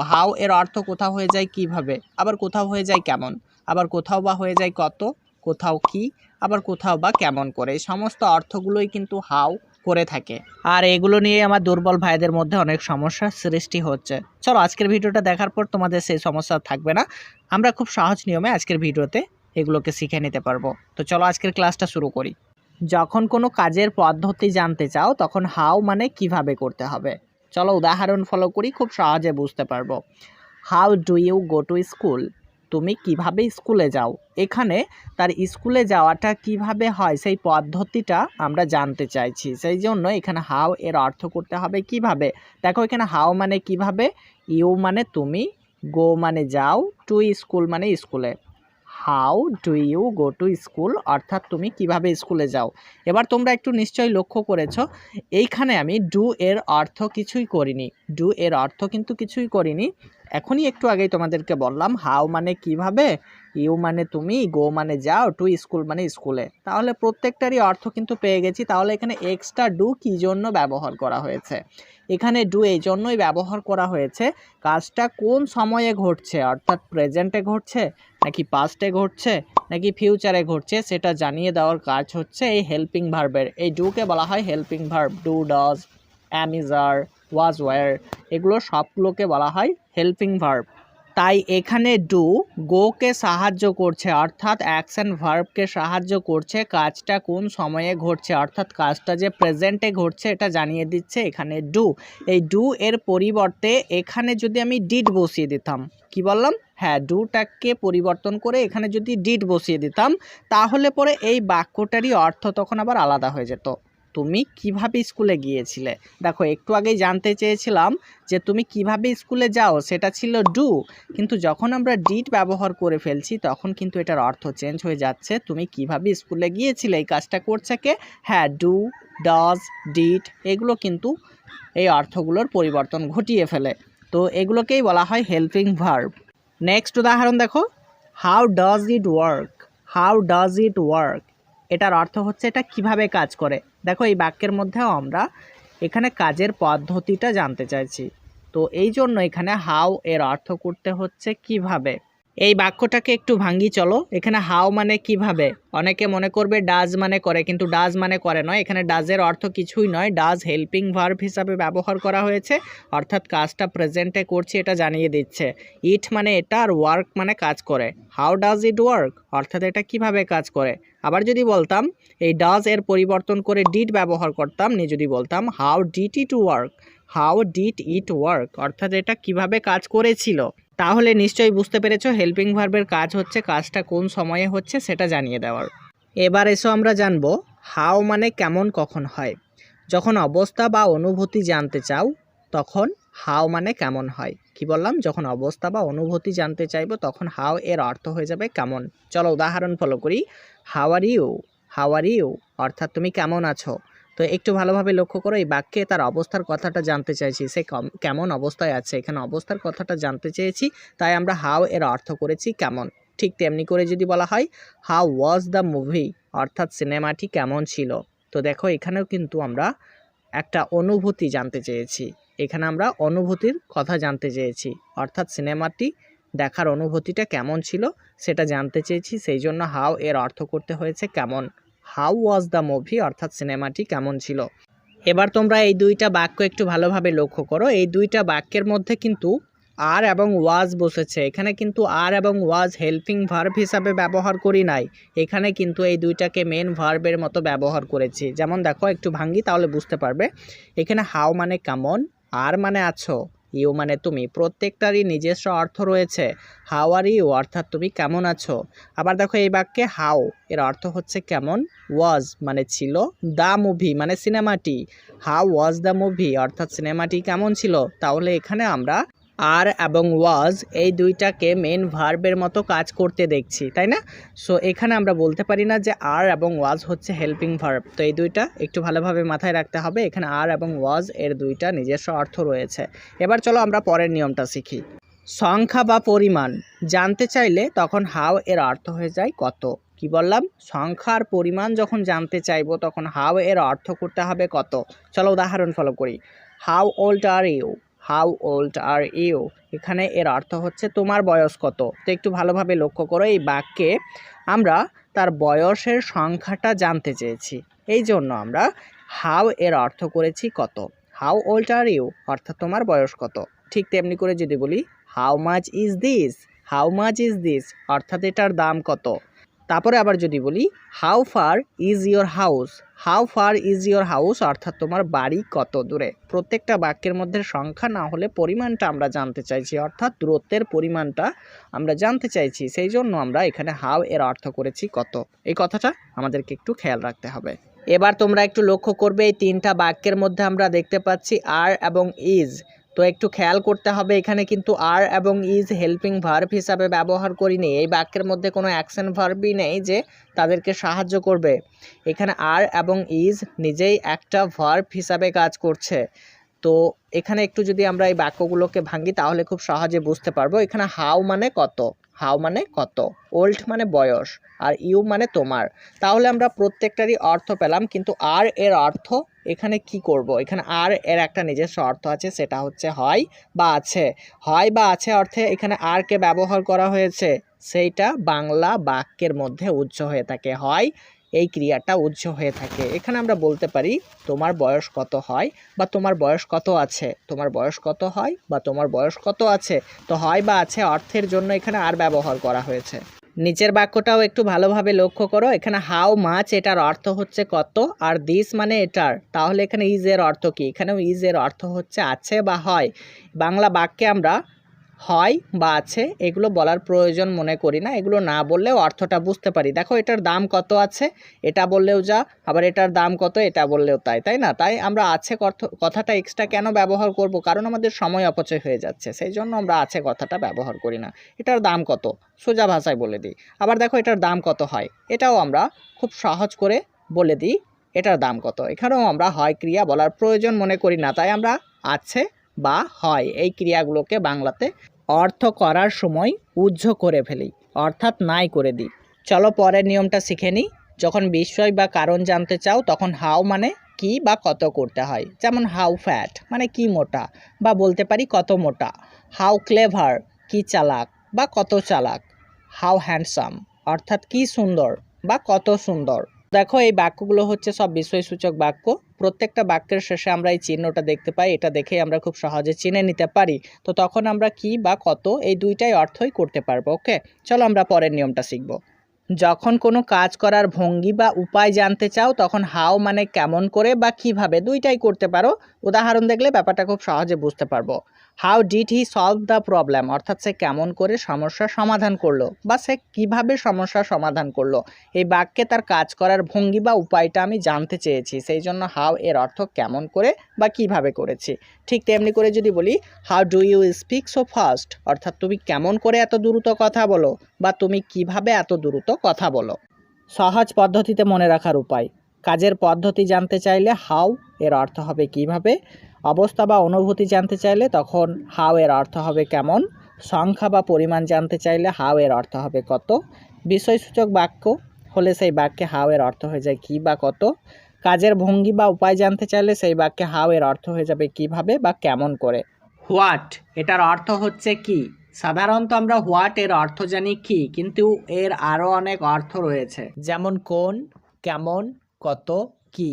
How এর অর্থ কোথাও হয়ে যায়, কীভাবে? আবার কোথাও হয়ে যায় কেমন? আবার কোথাও বা হয়ে যায় কত? কোথাও কি? আবার কোথাও বা কেমন করে? সমস্ত অর্থগুলোই কিন্তু হাউ করে থাকে। আর এগুলো নিয়ে আমার দুর্বল ভাইদের মধ্যে অনেক সমস্যার সৃষ্টি হচ্ছে। চলো আজকের ভিডিওটা দেখার পর তোমাদের সেই সমস্যা থাকবে না। আমরা খুব সহজ নিয়মে আজকের ভিডিওতে এগুলোকে শিখে নিতে পারব। তো চলো আজকের ক্লাসটা শুরু করি। যখন কোনো কাজের পদ্ধতি জানতে চাও, তখন হাউ মানে কীভাবে করতে হবে? চলো উদাহরণ ফলো করি, খুব সহজে বুঝতে পারব। How do you go to school তুমি কীভাবে স্কুলে যাও? এখানে তার স্কুলে যাওয়াটা কীভাবে হয়? সেই পদ্ধতিটা আমরা জানতে চাইছি। সেই জন্য এখানে হাউ এর অর্থ করতে হবে কীভাবে? দেখো এখানে হাউ মানে কীভাবে? ইউ মানে তুমি গো মানে যাও টু স্কুল মানে স্কুলে। How do you go to school? অর্থাৎ তুমি কীভাবে স্কুলে যাও? এবার তোমরা একটু নিশ্চয়ই লক্ষ্য করেছ, এইখানে আমি ডু এর অর্থ কিছুই করিনি। ডু এর অর্থ কিন্তু কিছুই করিনি। এখনই একটু আগেই তোমাদেরকে বললাম, হাউ মানে কীভাবে? ইউ মানে তুমি, গো মানে যাও, টু স্কুল মানে স্কুলে। তাহলে প্রত্যেকটারই অর্থ কিন্তু পেয়ে গেছি। তাহলে এখানে এক্সট্রা ডু কী জন্য ব্যবহার করা হয়েছে? এখানে ডু এই জন্যই ব্যবহার করা হয়েছে, কাজটা কোন সময়ে ঘটছে? অর্থাৎ প্রেজেন্টে ঘটছে, নাকি পাস্টে ঘটছে, নাকি ফিউচারে ঘটছে, সেটা জানিয়ে দেওয়ার কাজ হচ্ছে এই হেল্পিং ভার্বের এই ডুকে বলা হয় helping verb do does am is are was were এগুলো সবগুলোকে বলা হয় হেল্পিং ভার্ব তাই এখানে ডু গোকে সাহায্য করছে, অর্থাৎ অ্যাকশন ভার্বকে সাহায্য করছে, কাজটা কোন সময়ে ঘটছে, অর্থাৎ কাজটা যে প্রেজেন্টে ঘটছে এটা জানিয়ে দিচ্ছে এখানে ডু এই ডু এর পরিবর্তে এখানে যদি আমি ডিড বসিয়ে দিতাম, কি বললাম? হ্যাঁ ডুটাকে পরিবর্তন করে এখানে যদি ডিড বসিয়ে দিতাম, তাহলে পরে এই বাক্যটারই অর্থ তখন আবার আলাদা হয়ে যেত। তুমি কীভাবে স্কুলে গিয়েছিলে? দেখো, একটু আগেই জানতে চেয়েছিলাম যে তুমি কীভাবে স্কুলে যাও, সেটা ছিল ডু। কিন্তু যখন আমরা ডিট ব্যবহার করে ফেলছি, তখন কিন্তু এটার অর্থ চেঞ্জ হয়ে যাচ্ছে। তুমি কীভাবে স্কুলে গিয়েছিলে? এই কাজটা করছে কে? হ্যাঁ ডু, ডজ, ডিট, এগুলো কিন্তু এই অর্থগুলোর পরিবর্তন ঘটিয়ে ফেলে। তো এগুলোকেই বলা হয় হেল্পিং ভার্ব। নেক্সট উদাহরণ দেখো। How does it work? How does it work? এটার অর্থ হচ্ছে এটা কীভাবে কাজ করে? দেখো, এই বাক্যের মধ্যেও আমরা এখানে কাজের পদ্ধতিটা জানতে চাইছি। তো এই জন্য এখানে হাউ এর অর্থ করতে হচ্ছে কীভাবে? এই বাক্যটাকে একটু ভাঙ্গি, চলো। এখানে হাও মানে কীভাবে? অনেকে মনে করবে ডাজ মানে করে, কিন্তু ডাজ মানে করে নয়। এখানে ডাজের অর্থ কিছুই নয়। ডাজ হেল্পিং ভার্ব হিসাবে ব্যবহার করা হয়েছে। অর্থাৎ কাজটা প্রেজেন্টে করছি, এটা জানিয়ে দিচ্ছে। ইট মানে এটা আর ওয়ার্ক মানে কাজ করে। হাউ ডাজ ইট ওয়ার্ক অর্থাৎ এটা কীভাবে কাজ করে? আবার যদি বলতাম, এই ডাজ এর পরিবর্তন করে ডিড ব্যবহার করতাম, নিয়ে যদি বলতাম how did it work how did it work অর্থাৎ এটা কীভাবে কাজ করেছিল? তাহলে নিশ্চয়ই বুঝতে পেরেছ হেল্পিং ভার্বের কাজ হচ্ছে, কাজটা কোন সময়ে হচ্ছে সেটা জানিয়ে দেওয়ার। এবার এসো আমরা জানব হাও মানে কেমন কখন হয়? যখন অবস্থা বা অনুভূতি জানতে চাও, তখন হাও মানে কেমন হয়? কি বললাম? যখন অবস্থা বা অনুভূতি জানতে চাইব, তখন হাও এর অর্থ হয়ে যাবে কেমন। চলো উদাহরণ ফলো করি। হাও are you how are you অর্থাৎ তুমি কেমন আছো? তো একটু ভালোভাবে লক্ষ্য করো, এই বাক্যে তার অবস্থার কথাটা জানতে চাইছি। সে কম- কেমন অবস্থায় আছে? এখানে অবস্থার কথাটা জানতে চেয়েছি, তাই আমরা হাও এর অর্থ করেছি কেমন। ঠিক তেমনি করে যদি বলা হয় হাউ ওয়াজ দ্য মুভি অর্থাৎ সিনেমাটি কেমন ছিল? তো দেখো, এখানেও কিন্তু আমরা একটা অনুভূতি জানতে চেয়েছি। এখানে আমরা অনুভূতির কথা জানতে চেয়েছি। অর্থাৎ সিনেমাটি দেখার অনুভূতিটা কেমন ছিল সেটা জানতে চেয়েছি। সেই জন্য হাউ এর অর্থ করতে হয়েছে কেমন। হাউ ওয়াজ দ্য মুভি, অর্থাৎ সিনেমাটি কেমন ছিল। এবার তোমরা এই দুইটা বাক্য একটু ভালোভাবে লক্ষ্য করো। এই দুইটা বাক্যের মধ্যে কিন্তু আর এবং ওয়াজ বসেছে। এখানে কিন্তু আর এবং ওয়াজ হেল্পিং ভার্ব হিসাবে ব্যবহার করি নাই। এখানে কিন্তু এই দুইটাকে মেন ভার্বের মতো ব্যবহার করেছি। যেমন দেখো, একটু ভাঙ্গি তাহলে বুঝতে পারবে। এখানে হাও মানে কেমন আর মানে আছো? ইউ মানে তুমি। প্রত্যেকটারই নিজস্ব অর্থ রয়েছে। How are you? অর্থাৎ তুমি কেমন আছো? আবার দেখো এই বাক্যে হাও এর অর্থ হচ্ছে কেমন? ওয়াজ মানে ছিল দ্য মুভি মানে সিনেমাটি। How was the movie? অর্থাৎ সিনেমাটি কেমন ছিল? তাহলে এখানে আমরা আর এবং ওয়াজ এই দুইটাকে মেন ভার্বের মতো কাজ করতে দেখছি, তাই না? সো এখানে আমরা বলতে পারি না যে আর এবং ওয়াজ হচ্ছে হেল্পিং ভার্ব তো এই দুইটা একটু ভালোভাবে মাথায় রাখতে হবে। এখানে আর এবং ওয়াজ এর দুইটা নিজস্ব অর্থ রয়েছে। এবার চলো আমরা পরের নিয়মটা শিখি। সংখ্যা বা পরিমাণ। জানতে চাইলে তখন হাও এর অর্থ হয়ে যায় কত। কি বললাম? সংখ্যার পরিমাণ যখন জানতে চাইব তখন হাও এর অর্থ করতে হবে কত। চলো উদাহরণ ফলো করি। How old are you how old are you? এখানে এর অর্থ হচ্ছে, তোমার বয়স কত? তো একটু ভালোভাবে লক্ষ্য করো, এই বাক্যে আমরা তার বয়সের সংখ্যাটা জানতে চেয়েছি। এই জন্য আমরা হাউ এর অর্থ করেছি কত? How old are you? অর্থাৎ তোমার বয়স কত? ঠিক তেমনি করে যদি বলি, how much is this? How much is this? অর্থাৎ এটার দাম কত? তারপরে আবার যদি বলি, how far is your house? How far is your house অর্থাৎ তোমার বাড়ি কত দূরে? প্রত্যেকটা বাক্যের মধ্যে সংখ্যা না হলে পরিমাণটা আমরা জানতে চাইছি। অর্থাৎ দূরত্বের পরিমাণটা আমরা জানতে চাইছি। সেই জন্য আমরা এখানে হাউ এর অর্থ করেছি কত। এই কথাটা আমাদেরকে একটু খেয়াল রাখতে হবে। এবার তোমরা একটু লক্ষ্য করবে, এই তিনটা বাক্যের মধ্যে আমরা দেখতে পাচ্ছি আর এবং ইজ তো একটু খেয়াল করতে হবে, এখানে কিন্তু আর এবং ইজ হেল্পিং ভার্ব হিসাবে ব্যবহার করিনি এই বাক্যের মধ্যে কোনো অ্যাকশন ভার্বই নেই যে তাদেরকে সাহায্য করবে। এখানে আর এবং ইজ নিজেই একটা ভার্ব হিসাবে কাজ করছে। তো এখানে একটু যদি আমরা এই বাক্যগুলোকে ভাঙি তাহলে খুব সহজে বুঝতে পারব। এখানে হাউ মানে কত? হাউ মানে কত, ওল্ড মানে বয়স, আর ইউ মানে তোমার। তাহলে আমরা প্রত্যেকটারই অর্থ পেলাম, কিন্তু আর এর অর্থ এখানে কি করব? এখানে আর এর একটা নিজস্ব অর্থ আছে, সেটা হচ্ছে হয় বা আছে। হয় বা আছে অর্থে এখানে আরকে ব্যবহার করা হয়েছে, সেইটা বাংলা বাক্যের মধ্যে উচ্চ হয়ে থাকে। হয় এই ক্রিয়াটা উজ্জ হয়ে থাকে। এখানে আমরা বলতে পারি, তোমার বয়স কত হয় বা তোমার বয়স কত আছে? তোমার বয়স কত হয় বা তোমার বয়স কত আছে? তো হয় বা আছে অর্থের জন্য এখানে আর ব্যবহার করা হয়েছে। নিচের বাক্যটাও একটু ভালোভাবে লক্ষ্য করো। এখানে হাউ মাছ এটার অর্থ হচ্ছে কত আর দিস মানে এটার। তাহলে এখানে ইজ এর অর্থ কি? এখানেও ইজ এর অর্থ হচ্ছে আছে বা হয়। বাংলা বাক্যে আমরা হয় বা আছে, এগুলো বলার প্রয়োজন মনে করি না। এগুলো না বললেও অর্থটা বুঝতে পারি। দেখো, এটার দাম কত আছে? এটা বললেও যা, আবার এটার দাম কত? এটা বললেও তাই তাই না? তাই আমরা আছে কথ- কথাটা এক্সট্রা কেন ব্যবহার করব? কারণ আমাদের সময় অপচয় হয়ে যাচ্ছে সেই জন্য আমরা আছে কথাটা ব্যবহার করি না। এটার দাম কত? সোজা ভাষায় বলে দিই। আবার দেখো, এটার দাম কত হয়? এটাও আমরা খুব সহজ করে বলে দিই, এটার দাম কত? এখানেও আমরা হয় ক্রিয়া বলার প্রয়োজন মনে করি না। তাই আমরা আছে বা হয় এই ক্রিয়াগুলোকে বাংলাতে অর্থ করার সময় উজ্জ করে ফেলি, অর্থাৎ নাই করে দিই। চলো পরের নিয়মটা শিখে নিই। যখন বিষয় বা কারণ জানতে চাও, তখন হাউ মানে কি বা কত করতে হয়? যেমন হাউ ফ্যাট মানে কি মোটা? বা বলতে পারি কত মোটা? হাউ ক্লেভার, কি চালাক? বা কত চালাক? হাউ হ্যান্ডসাম, অর্থাৎ কি সুন্দর? বা কত সুন্দর? দেখো এই বাক্যগুলো হচ্ছে সব বিষয়সূচক বাক্য। প্রত্যেকটা বাক্যের শেষে আমরা এই চিহ্নটা দেখতে পাই, এটা দেখেই আমরা খুব সহজে চিনে নিতে পারি। তো তখন আমরা কি বা কত এই দুইটাই অর্থই করতে পারব, ওকে? চলো আমরা পরের নিয়মটা শিখব। যখন কোনো কাজ করার ভঙ্গি বা উপায় জানতে চাও, তখন হাও মানে কেমন করে বা কীভাবে দুইটাই করতে পারো। উদাহরণ দেখলে ব্যাপারটা খুব সহজে বুঝতে পারব। How did he solve the problem অর্থাৎ সে কেমন করে সমস্যার সমাধান করল বা সে কীভাবে সমস্যার সমাধান করল? এই বাক্যে তার কাজ করার ভঙ্গি বা উপায়টা আমি জানতে চেয়েছি, সেই জন্য হাউ এর অর্থ কেমন করে বা কীভাবে করেছি। ঠিক তেমনি করে যদি বলি how do you speak so fast অর্থাৎ তুমি কেমন করে এত দ্রুত কথা বলো বা তুমি কীভাবে এত দ্রুত কথা বলো? সহজ পদ্ধতিতে মনে রাখার উপায়। কাজের পদ্ধতি জানতে চাইলে হাউ এর অর্থ হবে কীভাবে? অবস্থা বা অনুভূতি জানতে চাইলে তখন হাও এর অর্থ হবে কেমন? সংখ্যা বা পরিমাণ জানতে চাইলে হাও এর অর্থ হবে কত? বিষয়সূচক বাক্য হলে সেই বাক্যে হাও এর অর্থ হয়ে যায় কি বা কত? কাজের ভঙ্গি বা উপায় জানতে চাইলে সেই বাক্যে হাউ এর অর্থ হয়ে যাবে কীভাবে বা কেমন করে? হোয়াট এটার অর্থ হচ্ছে কি? সাধারণত আমরা হোয়াট এর অর্থ জানি কি কিন্তু এর আরও অনেক অর্থ রয়েছে। যেমন কোন কেমন কত কি।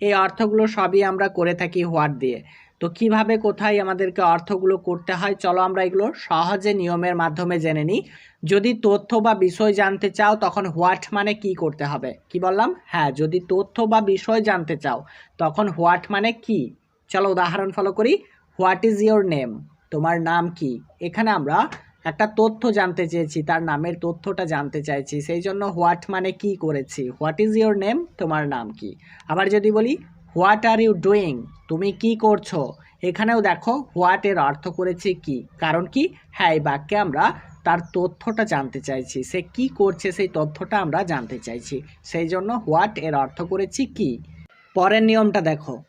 এই অর্থগুলো সবই আমরা করে থাকি হোয়াট দিয়ে। তো কীভাবে, কোথায় আমাদেরকে অর্থগুলো করতে হয়, চলো আমরা এগুলো সহজে নিয়মের মাধ্যমে জেনে নিই। যদি তথ্য বা বিষয় জানতে চাও, তখন হোয়াট মানে কি করতে হবে? কি বললাম? হ্যাঁ যদি তথ্য বা বিষয় জানতে চাও, তখন হোয়াট মানে কি? চলো উদাহরণ ফলো করি। What is your name? তোমার নাম কি? এখানে আমরা একটা তথ্য জানতে চেয়েছি, তার নামের তথ্যটা জানতে চাইছি। সেই জন্য হোয়াট মানে কি করেছি? What is your name? তোমার নাম কি? আবার যদি বলি, হোয়াট আর ইউ ডুইং? তুমি কি করছ? এখানেও দেখো, হোয়াট এর অর্থ করেছি কি? কারণ কি? হ্যাঁ এই বাক্যে আমরা তার তথ্যটা জানতে চাইছি। সে কি করছে সেই তথ্যটা আমরা জানতে চাইছি। সেই জন্য হোয়াট এর অর্থ করেছি কি? পরের নিয়মটা দেখো।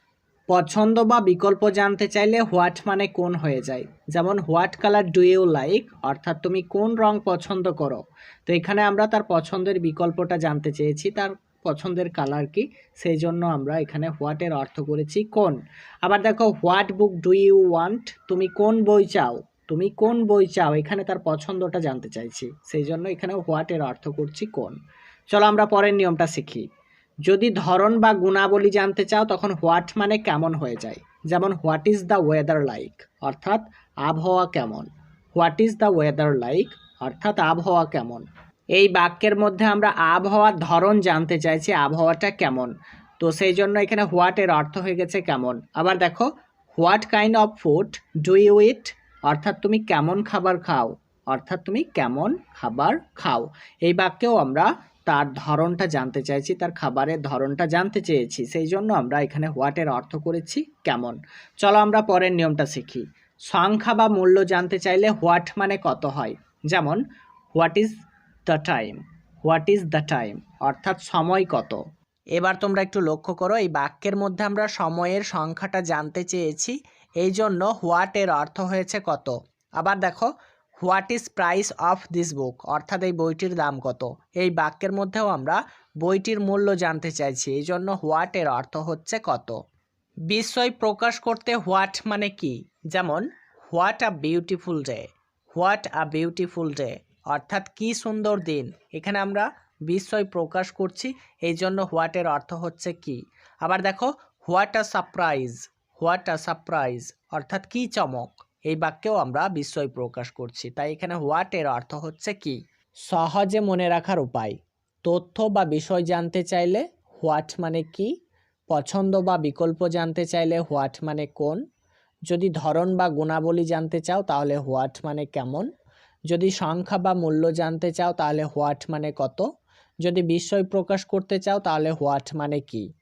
পছন্দ বা বিকল্প জানতে চাইলে হোয়াট মানে কোন হয়ে যায়? যেমন, what colour do you like? অর্থাৎ তুমি কোন রং পছন্দ করো? তো এখানে আমরা তার পছন্দের বিকল্পটা জানতে চেয়েছি, তার পছন্দের কালার কি? সেই জন্য আমরা এখানে হোয়াটের অর্থ করেছি কোন। আবার দেখো, what book do you want? তুমি কোন বই চাও? তুমি কোন বই চাও? এখানে তার পছন্দটা জানতে চাইছি, সেই জন্য এখানে হোয়াটের অর্থ করছি কোন। চলো আমরা পরের নিয়মটা শিখি। যদি ধরন বা গুণাবলী জানতে চাও, তখন হোয়াট মানে কেমন হয়ে যায়? যেমন, what is the weather like? অর্থাৎ, আবহাওয়া কেমন? What is the weather like? অর্থাৎ, আবহাওয়া কেমন? এই বাক্যের মধ্যে আমরা আবহাওয়ার ধরন জানতে চাইছি, আবহাওয়াটা কেমন? তো সেই জন্য এখানে হোয়াট এর অর্থ হয়ে গেছে কেমন? আবার দেখো, what kind of food do you eat? অর্থাৎ, তুমি কেমন খাবার খাও? অর্থাৎ, তুমি কেমন খাবার খাও? এই বাক্যেও আমরা তার ধরনটা জানতে চাইছি, তার খাবারের ধরনটা জানতে চেয়েছি। সেই জন্য আমরা এখানে হোয়াটের অর্থ করেছি কেমন। চলো আমরা পরের নিয়মটা শিখি। সংখ্যা বা মূল্য জানতে চাইলে হোয়াট মানে কত হয়? যেমন what is the time what is the time অর্থাৎ সময় কত? এবার তোমরা একটু লক্ষ্য করো, এই বাক্যের মধ্যে আমরা সময়ের সংখ্যাটা জানতে চেয়েছি এই জন্য হোয়াটের অর্থ হয়েছে কত? আবার দেখো what is price of this book? অর্থাৎ এই বইটির দাম কত? এই বাক্যের মধ্যেও আমরা বইটির মূল্য জানতে চাইছি। এই জন্য হোয়াট এর অর্থ হচ্ছে কত? বিস্ময় প্রকাশ করতে হোয়াট মানে কি? যেমন, what a beautiful day. What a beautiful day? অর্থাৎ কি সুন্দর দিন। এখানে আমরা বিস্ময় প্রকাশ করছি। এই জন্য হোয়াটের অর্থ হচ্ছে কি? আবার দেখো, what a surprise? What a surprise? অর্থাৎ কি চমক? এই বাক্যেও আমরা বিস্ময় প্রকাশ করছি। তাই এখানে হোয়াট এর অর্থ হচ্ছে কি? সহজে মনে রাখার উপায়। তথ্য বা বিষয় জানতে চাইলে হোয়াট মানে কি? পছন্দ বা বিকল্প জানতে চাইলে হোয়াট মানে কোন? যদি ধরন বা গুণাবলী জানতে চাও তাহলে হোয়াট মানে কেমন? যদি সংখ্যা বা মূল্য জানতে চাও তাহলে হোয়াট মানে কত? যদি বিস্ময় প্রকাশ করতে চাও তাহলে হোয়াট মানে কি?